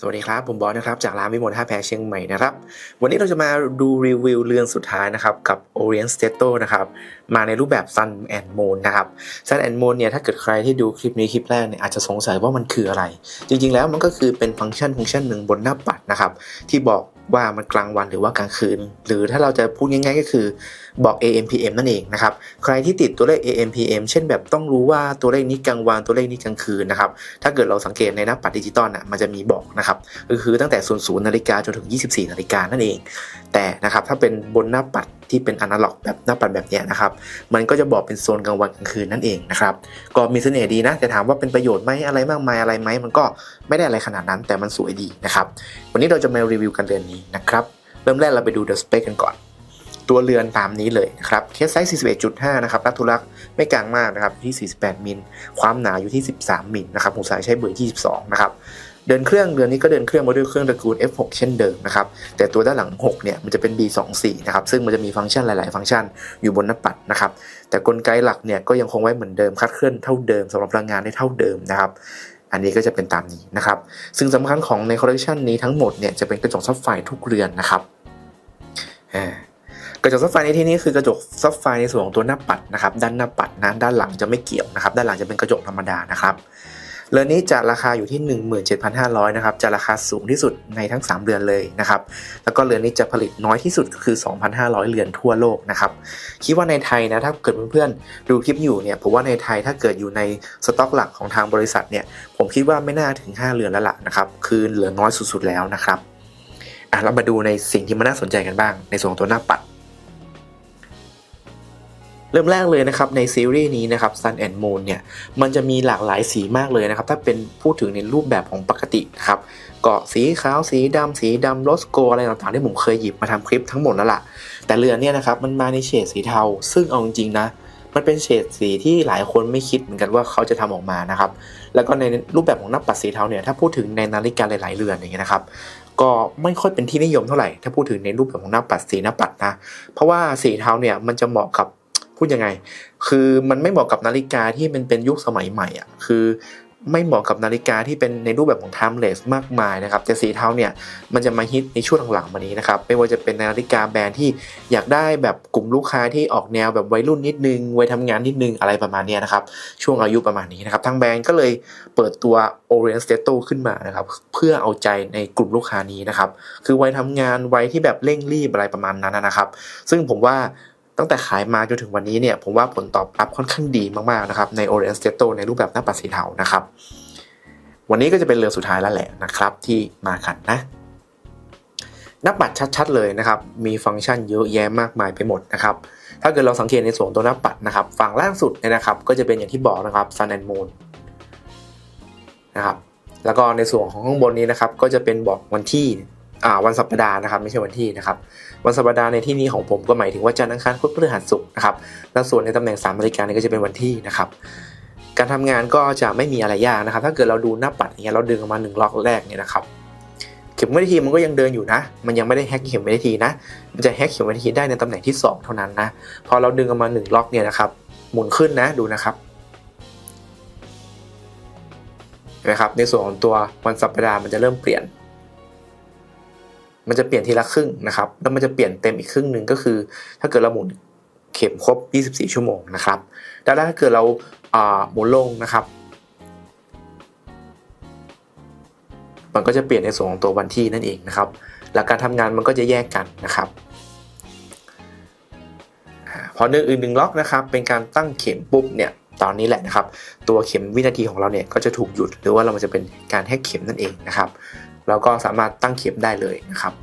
สวัสดีครับ ผมบอสนะครับ จากร้านวิมลท่าแพเชียงใหม่นะครับ วันนี้เราจะมาดูรีวิวเรือนสุดท้ายนะครับ กับ Orient Stato นะครับ มาในรูปแบบ Sun and Moon นะครับ Sun and Moon เนี่ย ถ้าเกิดใครที่ดูคลิปนี้คลิปแรกเนี่ย อาจจะสงสัยว่ามันคืออะไร จริงๆแล้วมันก็คือเป็นฟังก์ชันฟังก์ชันหนึ่งบนหน้าปัดนะครับ ที่บอก ว่ามันกลางวันหรือว่ากลางคืน หรือถ้าเราจะพูดง่ายๆก็คือบอก AM PM นั่นเองนะครับ ใครที่ติดตัวเลข AM PM เช่นแบบต้องรู้ว่าตัวเลขนี้กลางวันตัวเลขนี้กลางคืนนะครับ ถ้าเกิดเราสังเกตในหน้าปัดดิจิตอลน่ะมันจะมีบอกนะครับก็คือตั้งแต่0 0นนาฬิกาจนถึง 24นาฬิกานั่นเอง แต่นะครับถ้าเป็นบนหน้าปัดที่เป็นอนาล็อกแบบหน้าปัดแบบนี้นะครับ มันก็จะบอกเป็นโซนกลางวันกลางคืนนั่นเองนะครับ ก็มีเสน่ห์ดีนะ แต่ถามว่าเป็นประโยชน์ไหมอะไรมากมายอะไรไหมมันก็ไม่ได้อะไรขนาดนั้นแต่มันสวยดีนะครับ วันนี้เราจะมารีวิวกันเรือนนี้นะครับ เริ่มแรกเราไปดู The Spec กันก่อน ตัวเรือนตามนี้เลยนะครับเคสไซส์ 41.5 นะครับรักทุลักไม่กลางมากนะครับที่ 48 มิล ความหนาอยู่ที่ 13 มิลนะครับผมสายใช้เบอร์ 22 นะครับเดินเครื่องเรือนนี้ก็เดินเครื่องมาด้วยเครื่องตระกูล F6 เช่นเดิมนะครับ แต่ตัวด้านหลัง 6 เนี่ย มันจะเป็น B24 นะครับ ซึ่งมันจะมีฟังก์ชันหลาย ๆ ฟังก์ชันอยู่บนหน้าปัดนะครับ แต่กลไกหลักเนี่ยก็ยังคงไว้เหมือนเดิมคัดเคลื่อนเท่าเดิมสำหรับพลังงานได้เท่าเดิมนะครับ อันนี้ก็จะเป็นตามนี้นะครับซึ่งสำคัญของในคอลเลคชันนี้ทั้งหมดเนี่ยจะเป็นกระจกซับไฟทุกเรือนนะครับกระจกซับไฟในที่นี้คือกระจกซับไฟในส่วนของตัวหน้าปัดนะครับ ด้านหน้าปัดนะด้านหลังจะไม่เกี่ยวนะครับ ด้านหลังจะเป็นกระจกธรรมดานะครับ เรือนนี้จะราคาอยู่ที่ 17,500นะครับจะราคาสูงที่สุดในทั้ง 3 เรือนเลยนะครับแล้วก็เรือนนี้จะผลิตน้อยที่สุดก็คือ 2,500 เรือนทั่วโลกนะครับคิดว่าในไทยนะถ้าเกิดเพื่อนๆดูคลิปอยู่เนี่ยผมว่าในไทยถ้าเกิดอยู่ในสต็อกหลักของทางบริษัทเนี่ยผมคิดว่าไม่น่าถึง 5 เรือนแล้วล่ะนะครับคือเหลือน้อยสุดๆแล้วนะครับอะเรามาดูในสิ่งที่มันน่าสนใจกันบ้าง ในส่วนของตัวหน้าปัด ริ่มแรกเลยนะครับในซีรีส์นี้นะครับ Sun and Moon เนี่ยมันจะมีหลากหลายสีมากเลยนะครับ ถ้าเป็นพูดถึงในรูปแบบของปกตินะครับก็สีขาวสีดำสีดำโรสโกอะไรต่างๆที่ผมเคยหยิบมาทำคลิปทั้งหมดแล้วล่ะ แต่เรือนเนี่ยนะครับมันมาในเฉดสีเทา ซึ่งเอาจริงๆนะมันเป็นเฉดสีที่หลายคนไม่คิดเหมือนกันว่าเขาจะทำออกมานะครับ แล้วก็ในรูปแบบของหน้าปัดสีเทาเนี่ยถ้าพูดถึงในนาฬิกาหลายๆเรือนอย่างเงี้ยนะครับ ก็ไม่ค่อยเป็นที่นิยมเท่าไหร่ ถ้าพูดถึงในรูปแบบของหน้าปัดสีหน้าปัดนะ เพราะว่าสีเทาเนี่ยมันจะเหมาะกับ พูดยังไง คือมันไม่เหมาะกับนาฬิกาที่มันเป็นยุคสมัยใหม่อะคือไม่เหมาะกับนาฬิกาที่เป็นในรูปแบบของ timeless มากมายนะครับแต่สีเทาเนี่ยมันจะมาฮิตในช่วงหลังๆมานี้นะครับไม่ว่าจะเป็นนาฬิกาแบรนด์ที่อยากได้แบบกลุ่มลูกค้าที่ออกแนวแบบวัยรุ่นนิดนึงวัยทำงานนิดนึงอะไรประมาณนี้นะครับช่วงอายุประมาณนี้นะครับทางแบรนด์ก็เลยเปิดตัว Orient Stato ขึ้นมานะครับเพื่อเอาใจในกลุ่มลูกค้านี้นะครับคือวัยทำงานวัยที่แบบเร่งรีบอะไรประมาณนั้นนะครับ ซึ่งผมว่า ตั้งแต่ขายมาจนถึงวันนี้เนี่ยผมว่าผลตอบรับค่อนข้างดีมากๆนะครับใน Orient Stato ในรูปแบบหน้าปัดสีเทานะครับ วันนี้ก็จะเป็นเรือสุดท้ายแล้วแหละนะครับ ที่มาขันนะหน้าปัดชัด ๆ เลยนะครับ มีฟังก์ชันเยอะแยะมากมายไปหมดนะครับ ถ้าเกิดเราสังเกตในส่วนตัวหน้าปัดนะครับ ฝั่งล่างสุดเนี่ยนะครับ ก็จะเป็นอย่างที่บอกนะครับ Sun and Moon นะครับ แล้วก็ในส่วนของข้างบนนี้นะครับ ก็จะเป็นบอกวันที่ วันสัปดาห์นะครับไม่ใช่วันที่นะครับวันสัปดาห์ในที่นี้ของผมก็หมายถึงว่าจันทร์อังคารพุธพฤหัสศุกร์นะครับแล้วส่วนในตำแหน่ง3นาฬิกานี่ก็จะเป็นวันที่นะครับการทำงานก็จะไม่มีอะไรยากนะครับ ถ้าเกิดเราดูหน้าปัดอย่างเงี้ยเราดึงออกมาหนึ่งล็อกแรกเนี่ยนะครับเข็มวิธีมันก็ยังเดินอยู่นะ มันยังไม่ได้แฮกเข็มวิธีนะ มันจะแฮกเข็มวิธีได้ในตำแหน่งที่ 2 เท่านั้นนะ พอเราดึงออกมา1ล็อกเนี่ยนะครับ หมุนขึ้นนะดูนะครับเห็นไหมครับ ในส่วนของตัววันสัปดาห์มันจะเริ่มเปลี่ยน มันจะเปลี่ยนทีละครึ่งนะครับแล้วมันจะเปลี่ยนเต็มอีกครึ่งหนึ่งก็คือ ถ้าเกิดเราหมุนเข็มครบ 24 ชั่วโมงนะครับแต่ถ้าเกิดเราหมุนลงนะครับ มันก็จะเปลี่ยนในส่วนของตัววันที่นั่นเองนะครับหลักการทำงานมันก็จะแยกกันนะครับพอหนึ่งอื่นหนึ่งล็อกนะครับ เป็นการตั้งเข็มปุ๊บเนี่ยตอนนี้แหละนะครับ ตัวเข็มวินาทีของเราเนี่ยก็จะถูกหยุดหรือว่าเรามันจะเป็นการแฮกเข็มนั่นเองนะครับ เราก็สามารถตั้งเข็มได้เลยนะครับ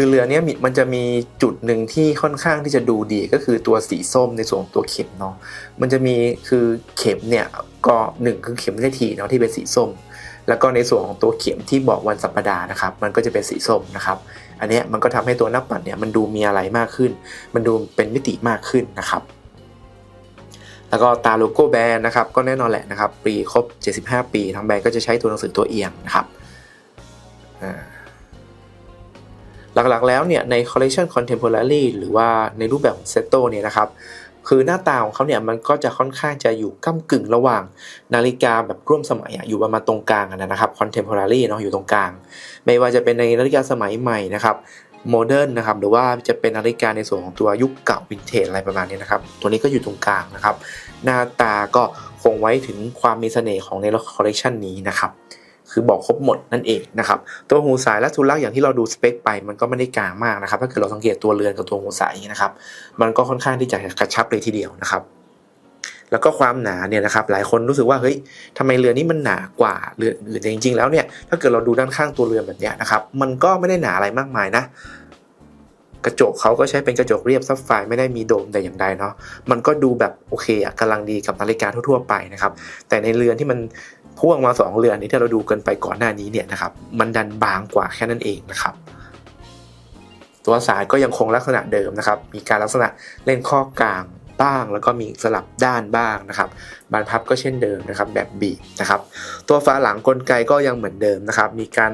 คือเรือเนี้ยมันจะมีจุดหนึ่งที่ค่อนข้างที่จะดูดีก็คือตัวสีส้มในส่วนตัวเข็มเนาะมันจะมีคือเข็มเนี่ยก็หนึ่งคือเข็มวินาทีเนาะที่เป็นสีส้ม แล้วก็ในส่วนของตัวเข็มที่บอกวันสัปดาห์นะครับ มันก็จะเป็นสีส้มนะครับอันนี้มันก็ทำให้ตัวหน้าปัดเนี่ยมันดูมีอะไรมากขึ้น มันดูเป็นมิติมากขึ้นนะครับ แล้วก็ตาโลโก้แบรนด์นะครับก็แน่นอนแหละนะครับปีครบ 75 ปีทางแบรนด์ก็จะใช้ตัวหนังสือตัวเอียงนะครับหลักๆแล้วเนี่ยใน collection contemporary หรือว่าในรูปแบบของ seto เนี่ยนะครับคือหน้าตาของเขาเนี่ยมันก็จะค่อนข้างจะอยู่ก้ากึ่งระหว่าง นาฬิกาแบบร่วมสมัยอยู่ประมาณตรงกลางนะครับ contemporary เนาะอยู่ตรงกลาง ไม่ว่าจะเป็นในนาฬิกาสมัยใหม่นะครับ โมเดิร์นนะครับหรือว่าจะเป็นนาฬิกาในส่วนของตัวยุคเก่าวินเทจอะไรประมาณนี้นะครับ ตัวนี้ก็อยู่ตรงกลางนะครับ หน้าตาก็คงไว้ถึงความมีเสน่ห์ของในคอลเลกชันนี้นะครับคือบอกครบหมดนั่นเองนะครับตัวหูสายและทุลักอย่างที่เราดูสเปคไปมันก็ไม่ได้กลางมากนะครับถ้าเกิดเราสังเกตตัวเรือนกับตัวหูสายนะครับ มันก็ค่อนข้างที่จะกระชับเลยทีเดียวนะครับ แล้วก็ความหนาเนี่ยนะครับหลายคนรู้สึกว่าเฮ้ยทำไมเรือนี้มันหนากว่าเรืออื่นแต่จริงๆแล้วเนี่ยถ้าเกิดเราดูด้านข้างตัวเรือแบบเนี้ยนะครับมันก็ไม่ได้หนาอะไรมากมายนะกระจกเขาก็ใช้เป็นกระจกเรียบซับไฟไม่ได้มีโดมแต่อย่างใดเนาะมันก็ดูแบบโอเคอะกำลังดีกับนาฬิกาทั่วๆไปนะครับแต่ในเรือนที่มันพ่วงมาสองเรือนนี้ที่เราดูกันไปก่อนหน้านี้เนี่ยนะครับมันดันบางกว่าแค่นั้นเองนะครับตัวสายก็ยังคงลักษณะเดิมนะครับมีการลักษณะเล่นข้อกลาง บ้าง แล้วก็มีสลับด้านบ้างนะครับบานพับก็เช่นเดิมนะครับแบบบีบนะครับตัวฝาหลังกลไกก็ยังเหมือนเดิมนะครับมีการ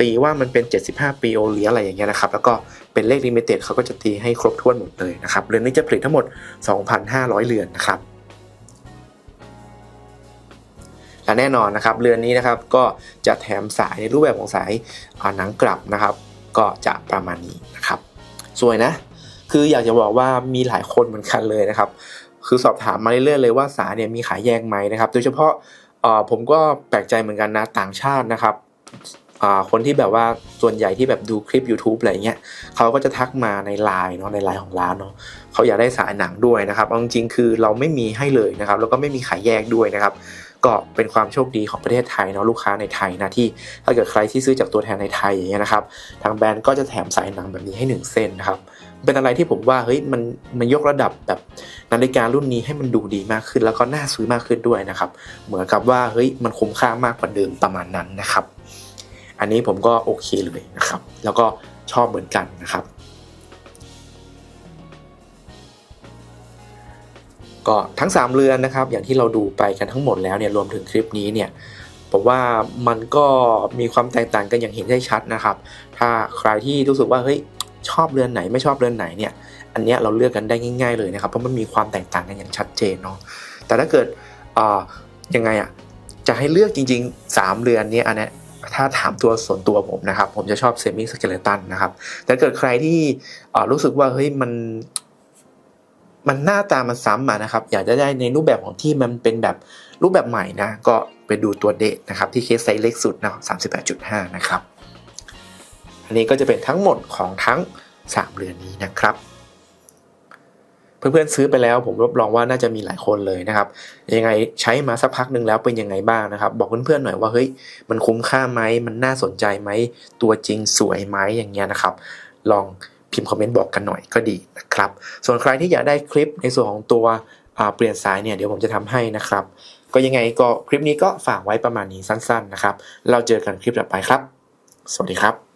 ตีว่ามันเป็น 75 ปีโอเลียอะไรอย่างเงี้ยนะครับแล้วก็เป็นเลขลิมิเต็ดเขาก็จะตีให้ครบถ้วนหมดเลยนะครับเรือนนี้จะผลิตทั้งหมด 2,500 เรือนนะครับและแน่นอนนะครับเรือนนี้นะครับก็จะแถมสายในรูปแบบของสายหนังกลับนะครับ ก็จะประมาณนี้นะครับ สวยนะ คืออยากจะบอกว่ามีหลายคนเหมือนกันเลยนะครับ คือสอบถามมาเรื่อยๆเลยว่าสาเนี่ยมีขายแยกไหมนะครับโดยเฉพาะออผมก็แปลกใจเหมือนกันนะต่างชาตินะครับคนที่แบบว่าส่วนใหญ่ที่แบบดูคลิป YouTube อะไรเงี้ยเขาก็จะทักมาในไลน์เนาะในไลน์ของร้านเนาะเขาอยากได้สายหนังด้วยนะครับเอาจริงๆคือเราไม่มีให้เลยนะครับ แล้วก็ไม่มีขายแยกด้วยนะครับ ก็เป็นความโชคดีของประเทศไทยเนาะลูกค้าในไทยนะที่ถ้าเกิดใครที่ซื้อจากตัวแทนในไทยอย่างเงี้ยนะครับ ทางแบรนด์ก็จะแถมสายหนังแบบนี้ให้หนึ่งเส้นนะครับ เป็นอะไรที่ผมว่าเฮ้ยมันมันยกระดับแบบนาฬิการุ่นนี้ให้มันดูดีมากขึ้น แล้วก็น่าซื้อมากขึ้นด้วยนะครับ เหมือนกับว่าเฮ้ยมันคุ้มค่ามากกว่าเดิมประมาณนั้นนะครับ อันนี้ผมก็โอเคเลยนะครับ แล้วก็ชอบเหมือนกันนะครับ ก็ทั้ง 3 เรือนนะครับ อย่างที่เราดูไปกันทั้งหมดแล้วเนี่ยรวมถึงคลิปนี้เนี่ยผมว่ามันก็มีความแตกต่างกันอย่างเห็นได้ชัดนะครับ ถ้าใครที่รู้สึกว่าเฮ้ย ชอบเรือนไหนไม่ชอบเรือนไหนเนี่ย อันเนี้ยเราเลือกกันได้ง่าย ๆ เลยนะครับเพราะมันมีความแตกต่างกันอย่างชัดเจนเนาะแต่ถ้าเกิดยังไงอะจะให้เลือกจริง ๆ 3 เรือนเนี้อันเนี้ยถ้าถามตัวส่วนตัวผมนะครับ ผมจะชอบเซมิสเกเลตันนะครับแต่เกิดใครที่รู้สึกว่าเฮ้ยมันมันหน้าตามันซ้ำมานะครับ อยากจะได้ในรูปแบบของที่มันเป็นแบบรูปแบบใหม่นะ ก็ไปดูตัวเดทนะครับ ที่เคสไซส์เล็กสุดนะ38.5 นะครับ อันนี้ก็จะเป็นทั้งหมดของทั้ง 3 เรือนนี้นะครับ เพื่อนๆซื้อไปแล้วผมรับรองว่าน่าจะมีหลายคนเลยนะครับ ยังไงใช้มาสักพักหนึ่งแล้วเป็นยังไงบ้างนะครับ บอกเพื่อนๆหน่อยว่าเฮ้ยมันคุ้มค่าไหมมันน่าสนใจไหมตัวจริงสวยไหมอย่างเงี้ยนะครับ ลองพิมพ์คอมเมนต์บอกกันหน่อยก็ดีนะครับ ส่วนใครที่อยากได้คลิปในส่วนของตัวเปลี่ยนสายเนี่ยเดี๋ยวผมจะทำให้นะครับ ก็ยังไงก็คลิปนี้ก็ฝากไว้ประมาณนี้สั้นๆนะครับ เราเจอกันคลิปต่อไปครับ สวัสดีครับ